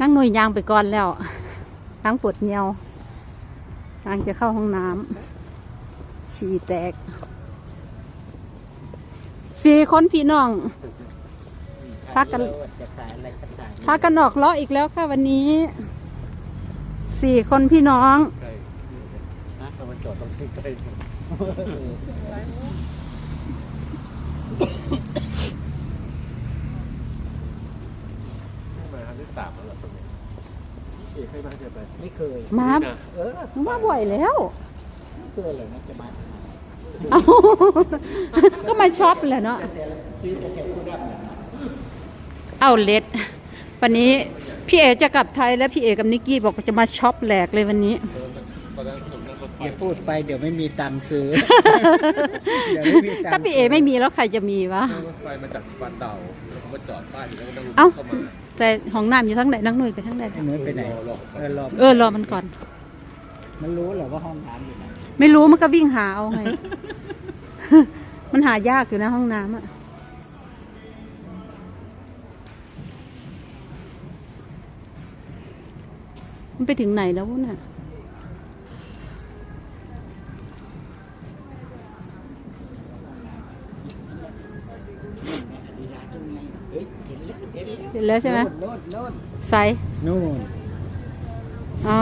นั่งหน่วยยางไปก่อนแล้วนั่งปวดเงียวนางจะเข้าห้องน้ำฉี่แตกสี่คนพี่น้องพักกันจะขายอะไรก็ขายพากันออกเลาะอีกแล้วค่ะวันนี้สี่คนพี่น้อง นะเอามาจอดตรงใกล้ไม่เคย มาเออมาบ่อยแล้ว ไม่เคยเลยนะจะมาเอ้าก็มาช็อปแหละเนาะซื้อแต่แถวกูดับเอาเล็ด วันนี้พี่เอจะกลับไทยแล้วพี่เอกับนิกกี้บอกว่าจะมาช็อปแหลกเลยวันนี้อ ย่าพูดไปเดี๋ยวไม่มีตังค์ซื้อ เดี๋ยวไม่มีตังค์ถ้าพี่เอไม่มีแล้วใครจะมีวะ รถไฟมาจากบ้านเต่าแล้วผมมาจอดบ้านอยู่แล้วก็ต้องเอ้า เข้ามาแต่ห้องน้ำอยู่ทั้งไหนนั่งหน่วยไปทั้งไหนไอ้หนุ่ยไปไหนเออรอเออรอมันก่อน มันรู้เหรอว่าห้องน้ำอยู่ไหนไม่รู้มันก็วิ่งหาเอาไง มันหายากอยู่นะห้องน้ำอะ มันไปถึงไหนแล้ววะน่ะ นแล้วเห็นแล้วใช่ไหมโน่นโน่นใสโน่นอ๋อ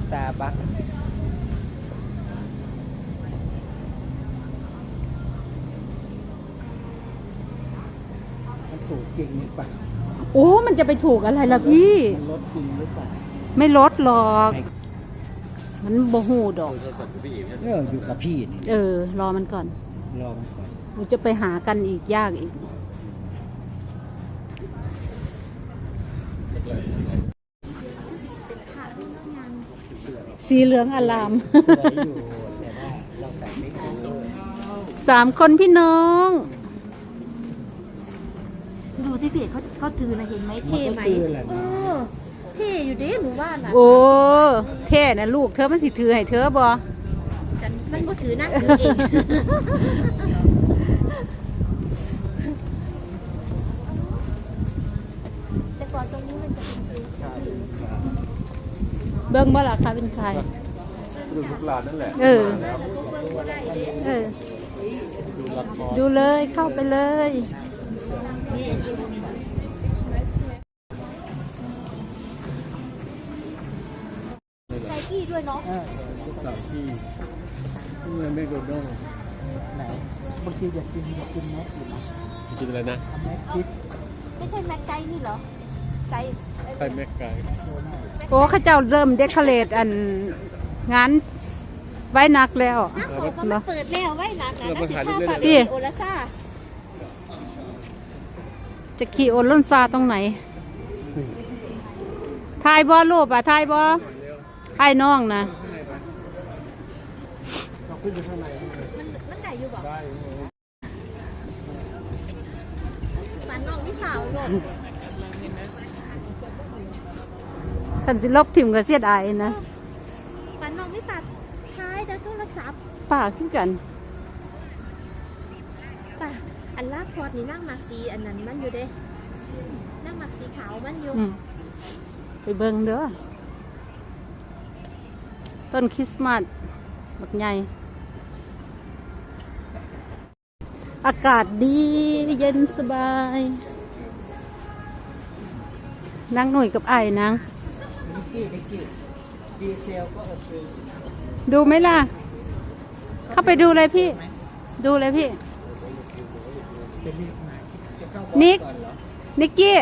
สตาร์บัคมันถูกจริงหรือเปล่าโอ้ มันจะไปถูกอะไรล่ะพี่ มันลดจริงหรือเปล่าไม่ลดหรอก มันโบหูดอกโทรศัพท์พี่เอ๋เนี่ยเอออยู่กับพี่นี่เออ รอมันก่อน รอมันก่อน เราจะไปหากันอีกยากอีก สีเหลืองอลามสวยอยู่แต่ว่าเราใส่ไม่ถูกสามคนพี่น้อง ดูสิพี่เขาเขาถือนะเห็นไหมมันเท่ก็ไหมคือแหละเอนะอเท่อยู่เด้หนูว่าน่ะโอ้เท่นะลูกเธอมันสิถือให้เธอบ่กันมันก็ถือนะถือเอง แต่ก่อนตรงนี้มันจะ เป็นพื้นเบิ่งบ่ล่ะคะเป็นใครดูทุกร้านนั่นแหละเออแล้วเออดูละครดูเลยเข้าไปเลยไซกี้ด้วยเนาะเออสามที่เงินไม่โดนโดไหนบางทีอยากกินอยากกินแม็กอยู่นะกินอะไรนะเอาแม็กคิดไม่ใช่แม็กไกนี่เหรอ ไกไข่แม่ไก่โอ้เข้าเจ้าเริ่มเดคอเรทอันงานไว้นักแล้ว น้ำบอกว่ามันเปิดแล้วไว้หนักนะน่าสิพาไปพี่โอลาซ่าจะขี่โอล่นซาตรงไหนทายบอรูปอะทายบอทายน้องนะ มันมันไหนอยู่บอกมันน้องพี่สาวหลด ขันสิลบถิ่มกับเสียดายนะมันน้องพี่ฝากท้ายแต่โทรศัพท์ฝากขึ้นกันป่ะอันลากพอดนี่นั่งมักสีอันนั้นมันอยู่เด้นั่งมักสีขาวมันอยู่อืมไปเบิ่งเด้อต้นคริสต์มาสบักใหญ่อากาศดีเย็นสบายนั่งหน่วยกับไอ้ายนางนิ กกี้นิกกี้ดีเซลก็โอเคดูไหมล่ะ เข้าไปดูเลยพี่ ดูเลยพี่เป็นนิกมาจะเข้าบอสนิก ก่อนเหรอนิกกี้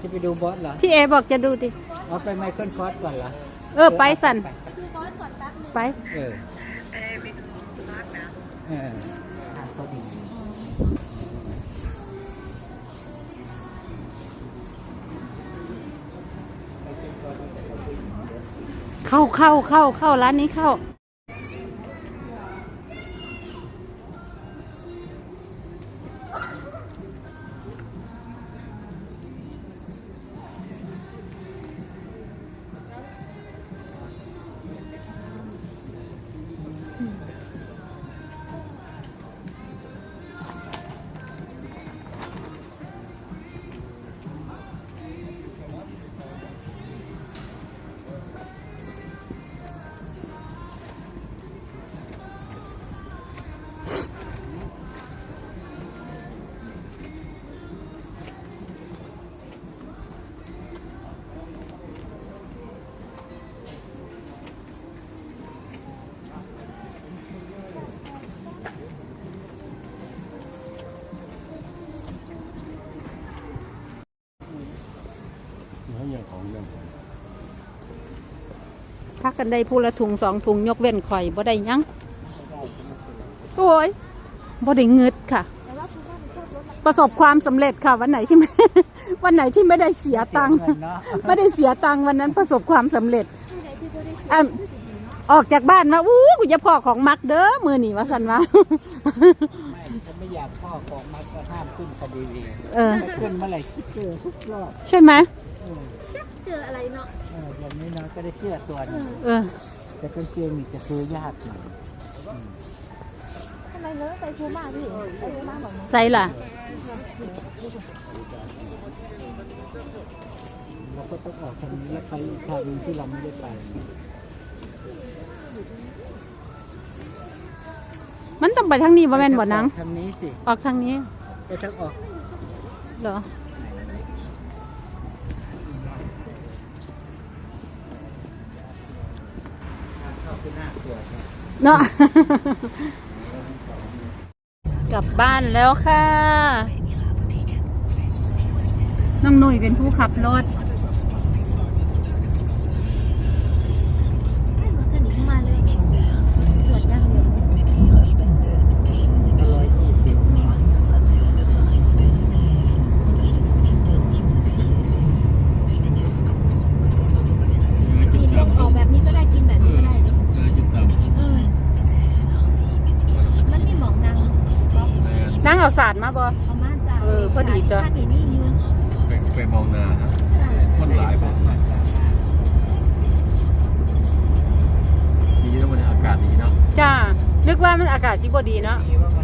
จะไปดูบอสเหรอพี่เอบอกจะดูดิ เอาไปไมเคิลคอร์สก่อนเหรอเออไปสันดูบอสก่อนไป เออเอออะพอดี เข้าเข้าเข้าเข้าร้านนี้เข้า พักกันได้ผู้ละถุงสองถุงยกเว้นข่อยบ่ได้หยังโอ้ยบ่ได้เงึดค่ะแต่ว่าคุณว่ามันชอบรถประสบความสำเร็จค่ะ วันไหนที่ไม่วันไหนที่ไม่ได้เสียตังค์เงินเนาะไม่ได้เสียตังค์วันนั้นประสบความสำเร็จผู้ใดที่บ่ได้อะออกจากบ้านมาอู้กูจะพ่อของมักเด้อมือนี่ว่าสันว่าไม่ฉันไม่อยากพ่อของมันก็ห้ามขึ้นคดีเลยเออถ้าขึ้นเมื่อไหร่คิดเจอทุกรอบใช่ไหมเจออะไรเนาะเอออย่างนี้เนาะก็ได้เสื้อตัวหนึงเออ แต่กางเกงนี่จะซื้อยากหน่อยทำไมเนอะไปพูม่าพี่ไปพูม่าบอกมาใส่ล่ะ เราก็ต้องออกทางนี้แล้วไปอีกทางหนึงที่เราไม่ได้ไปมันต้องไปทางนี้บ่แม่นบ่นังทางนี้สิ ออกทางนี้ ไปทางออกเหรอ คือหน้าเกลือครับเนาะ กลับบ้านแล้วค่ะ น้องหนุ่ยเป็นผู้ขับรถ นึกว่ามันอากาศสิบ่ดีเนาะ ดีว่ามัน